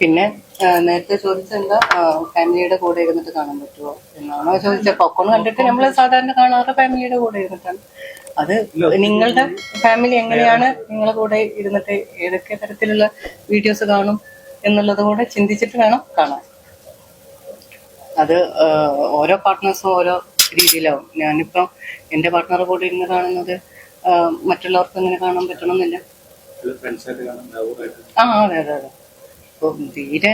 പിന്നെ നേരത്തെ ചോദിച്ചെന്താ ഫാമിലിയുടെ കൂടെ ഇരുന്നിട്ട് കാണാൻ പറ്റുമോ എന്നാണോ ചോദിച്ചത്. പൊക്കോൺ കണ്ടിട്ട് നമ്മൾ സാധാരണ കാണാറ് ഫാമിലിയുടെ കൂടെ ഇരുന്നിട്ടാണ്. അത് നിങ്ങളുടെ ഫാമിലി എങ്ങനെയാണ് നിങ്ങളുടെ കൂടെ ഇരുന്നിട്ട് ഏതൊക്കെ തരത്തിലുള്ള വീഡിയോസ് കാണും എന്നുള്ളത് കൂടെ ചിന്തിച്ചിട്ട് വേണം കാണാൻ. അത് ഓരോ പാർട്ട്നേഴ്സും ഓരോ രീതിയിലാവും. ഞാനിപ്പം എന്റെ പാർട്ട്ണർ കൂടെ ഇരുന്ന് കാണുന്നത് മറ്റുള്ളവർക്ക് അങ്ങനെ കാണാൻ പറ്റണമെന്നില്ല. ആ അതെ അതെ അതെ. ഇപ്പൊ തീരെ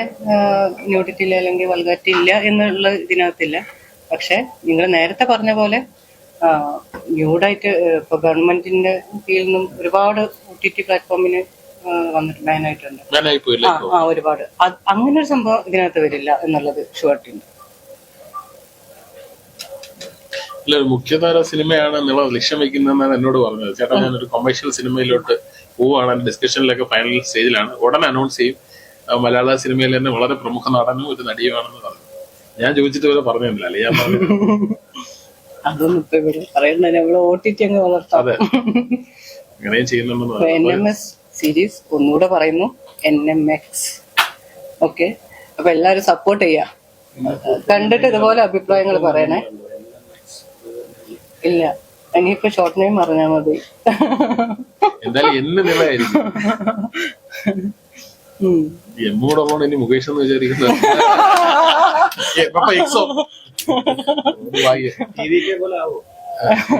ന്യൂഡിറ്റി ഇല്ല അല്ലെങ്കിൽ വൽഗാറ്റി ഇല്ല എന്നുള്ള ഇതിനകത്തില്ല. പക്ഷെ നിങ്ങൾ നേരത്തെ പറഞ്ഞ പോലെ ന്യൂഡായിട്ട് ഇപ്പൊ ഗവൺമെന്റിന്റെ കീഴിൽ നിന്നും ഒരുപാട് ഒ ടി ടി പ്ലാറ്റ്ഫോമിന് വന്നിട്ട് ആ ഒരുപാട്. അങ്ങനെ ഒരു സംഭവം ഇതിനകത്ത് വരില്ല എന്നുള്ളത് ഷുവർട്ടുണ്ട് ഇല്ല ഒരു മുഖ്യധാര സിനിമയാണ് നിങ്ങൾ ലക്ഷ്യം വെക്കുന്നതെന്നാണ് എന്നോട് പറഞ്ഞത്. ചേട്ടാ ഞാനൊരു കൊമേഴ്ഷ്യൽ സിനിമയിലോട്ട് പോവുകയാണ്. ഡിസ്കഷനിലൊക്കെ ഫൈനൽ സ്റ്റേജിലാണ് ഉടനെ അനൗൺസ് ചെയ്യും. മലയാള സിനിമയിൽ തന്നെ വളരെ പ്രമുഖ നടനും ഒരു നടിയുമാണെന്ന് പറഞ്ഞു. ഞാൻ ചോദിച്ചിട്ട് വരെ പറഞ്ഞില്ല അല്ലേ? ഞാൻ പറഞ്ഞു അതൊന്നും ഇപ്പൊ ഇവിടെ പറയുന്നത് നമ്മൾ ഒ ടി ടി അങ്ങ് വളർത്താം. അതെ. അങ്ങനെയും ചെയ്യുന്നുണ്ടെന്ന് എൻ എം എസ് സീരീസ് ഒന്നുകൂടെ പറയുന്നു. എൻ എം എക്സ് ഓക്കെ അപ്പൊ എല്ലാരും സപ്പോർട്ട് ചെയ്യാം. കണ്ടിട്ട് ഇതുപോലെ അഭിപ്രായങ്ങൾ പറയണേ. ഇല്ല. ഇനിയിപ്പോ ഷോർട്ട് നെയിം പറഞ്ഞാ മതി. എന്തായാലും എന്ന് നിലയായിരിക്കും പോണ ഇനി മുകേഷ് എന്ന് വിചാരിക്കുന്നത്.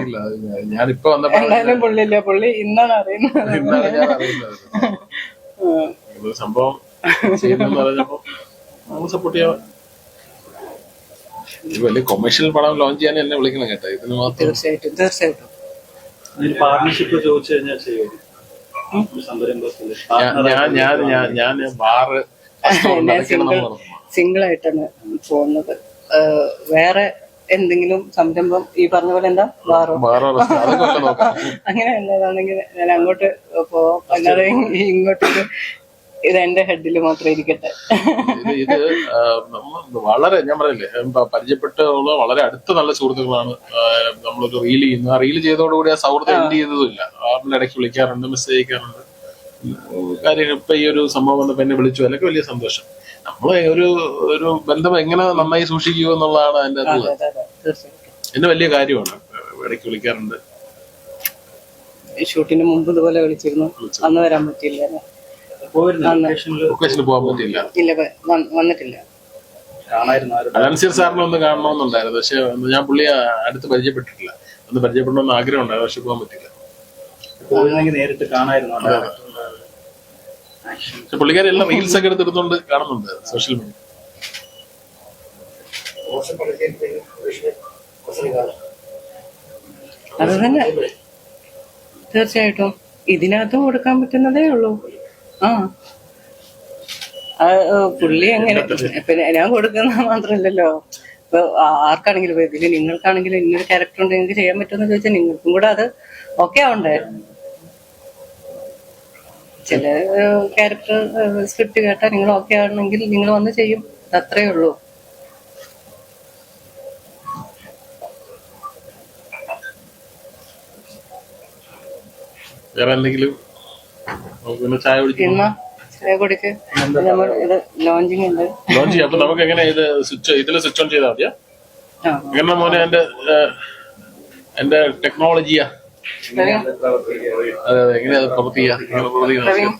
ഇല്ല, ഞാനിപ്പോ വന്നപ്പോ പുള്ളിയില്ല? പുള്ളി ഇന്നാണ് അറിയുന്നത്. ഇന്നാണ് ഞാൻ അറിയുന്നത്. സംഭവം ചെയ്യുന്നെന്ന് പറഞ്ഞപ്പോ നമുക്ക് സപ്പോർട്ട് ചെയ്യാം ഇത് വലിയ കൊമേഴ്ഷ്യൽ പടം ലോഞ്ച് ചെയ്യാൻ എന്നെ വിളിക്കണം കേട്ടോ. ഇതിന് മാത്രം തീർച്ചയായിട്ടും തീർച്ചയായിട്ടും. പാർട്ണർഷിപ്പ് ചോദിച്ചു കഴിഞ്ഞാൽ ചെയ്യുമോ? ഞാൻ ഞാൻ ഞാൻ ഞാൻ ബാറ് സിംഗിൾ ആയിട്ടാണ് പോകുന്നത്. വേറെ എന്തെങ്കിലും സംരംഭം ഈ പറഞ്ഞ പോലെ എന്താ? വാറോ? അതൊക്കെ നോക്കാം. അങ്ങനെ എന്താണെങ്കിൽ ഞാൻ അങ്ങോട്ട് പോവാം. അല്ലാതെ ഇങ്ങോട്ട് ഇത് എന്റെ ഹെഡിൽ മാത്രം ഇരിക്കട്ടെ. ഇത് വളരെ ഞാൻ പറഞ്ഞില്ലേ പരിചയപ്പെട്ടുള്ള വളരെ അടുത്ത നല്ല സുഹൃത്തുക്കളാണ് നമ്മൾ നമ്മളൊരു റീൽ ചെയ്യുന്നു ആ റീൽ ചെയ്തോടുകൂടി ആ സൗഹൃദം എൻഡ് ചെയ്തതുമില്ല. ആപ്പിൽ ഇടയ്ക്ക് വിളിക്കാറുണ്ട് മെസ്സേജ് അയക്കാറുണ്ട് കാര്യങ്ങൾ കാര്യം ഇപ്പൊ ഈ ഒരു സംഭവം വന്നപ്പോ എന്നെ വിളിച്ചു. അതിലൊക്കെ വലിയ സന്തോഷം. നമ്മൾ ഒരു ഒരു ബന്ധം എങ്ങനെ നന്നായി സൂക്ഷിക്കുക എന്നുള്ളതാണ് അതിന്റെ അത് എന്നെ വലിയ കാര്യമാണ് ഇടയ്ക്ക് വിളിക്കാറുണ്ട്. ഷൂട്ടിന് മുമ്പ് ഇതുപോലെ വിളിച്ചിരുന്നു. അന്ന് വരാൻ പറ്റിയില്ല ലൊക്കേഷനിൽ ലൊക്കേഷന് പോകാൻ പറ്റില്ല ഇല്ല വന്നിട്ടില്ല. സാറിനെ ഒന്ന് കാണണമെന്നുണ്ടായിരുന്നു. പക്ഷെ ഞാൻ പുള്ളിയെ അടുത്ത് പരിചയപ്പെട്ടിട്ടില്ല. ഒന്ന് പരിചയപ്പെടണമെന്ന് ആഗ്രഹം ഉണ്ടായിരുന്നു പക്ഷെ പോകാൻ പറ്റില്ല പോയിരുന്നെങ്കിൽ നേരിട്ട് കാണായിരുന്നു. പക്ഷെ പുള്ളിക്കാരി എല്ലാം റീൽസ് ഒക്കെ എടുത്തെടുത്തോണ്ട് കാണുന്നുണ്ട് സോഷ്യൽ മീഡിയ അത് തന്നെ. തീർച്ചയായിട്ടും ഇതിനകത്തും കൊടുക്കാൻ പറ്റുന്നതേ ഉള്ളൂ. ആ. പുള്ളി എങ്ങനെ പിന്നെ ഞാൻ കൊടുക്കുന്ന മാത്രമല്ലല്ലോ. ഇപ്പൊ ആർക്കാണെങ്കിലും ഇതിൽ നിങ്ങൾക്കാണെങ്കിലും ഇന്നൊരു ക്യാരക്ടർ ഉണ്ട് നിങ്ങൾക്ക് ചെയ്യാൻ പറ്റുമെന്ന് ചോദിച്ചാൽ നിങ്ങൾക്കും കൂടെ അത് ഓക്കെ ആവണ്ടേ? ചില ക്യാരക്ടർ സ്ക്രിപ്റ്റ് കേട്ടാ നിങ്ങൾ ഓക്കെ ആണെങ്കിൽ നിങ്ങൾ വന്ന് ചെയ്യും. അത് അത്രേ ഉള്ളൂ. വേറെ എന്തെങ്കിലും ചായ ലോഞ്ച് അപ്പൊ നമുക്ക് എങ്ങനെ ഇത് സ്വിച്ച് ഇതിൽ സ്വിച്ച് ഓൺ ചെയ്താൽ മതിയാ? എങ്ങനെ മോനെ എന്റെ എന്റെ ടെക്നോളജിയാ? അതെ അതെ. എങ്ങനെയാ പ്രവർത്തിക്കുക? എങ്ങനെ പ്രവർത്തിക്കുക പ്രവീൺ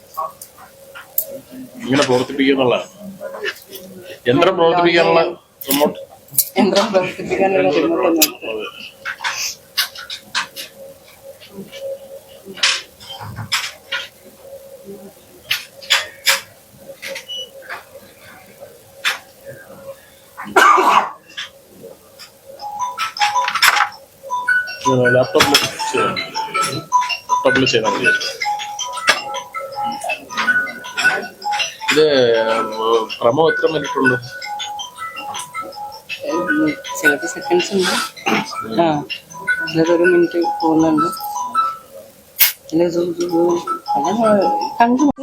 ഇങ്ങനെ പ്രവർത്തിപ്പിക്കുന്നുള്ള യന്ത്രം പ്രവർത്തിപ്പിക്കാനുള്ള റിമോട്ട്. യന്ത്രം പ്രവർത്തിപ്പിക്കാനുള്ള റിമോട്ട്. ലാപ്ടോപ്പിൽ ചെയ്യാം ലാപ്ടോപ്പിൽ ചെയ്താൽ മതി ഇത് പ്രമോ എത്ര മിനിറ്റ് ഉണ്ട് ചിലത് സെക്കൻഡ്സ് ഉണ്ട്. ആ ചിലതൊരു മിനിറ്റ് പോകുന്നുണ്ട്.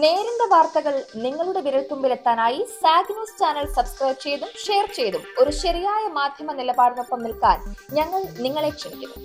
നേരിന്റെ വാർത്തകൾ നിങ്ങളുടെ വിരൽത്തുമ്പിലെത്താനായി സാഗ് ന്യൂസ് ചാനൽ സബ്സ്ക്രൈബ് ചെയ്തും ഷെയർ ചെയ്തും ഒരു ശരിയായ മാധ്യമ നിലപാടിനൊപ്പം നിൽക്കാൻ ഞങ്ങൾ നിങ്ങളെ ക്ഷണിക്കുന്നു.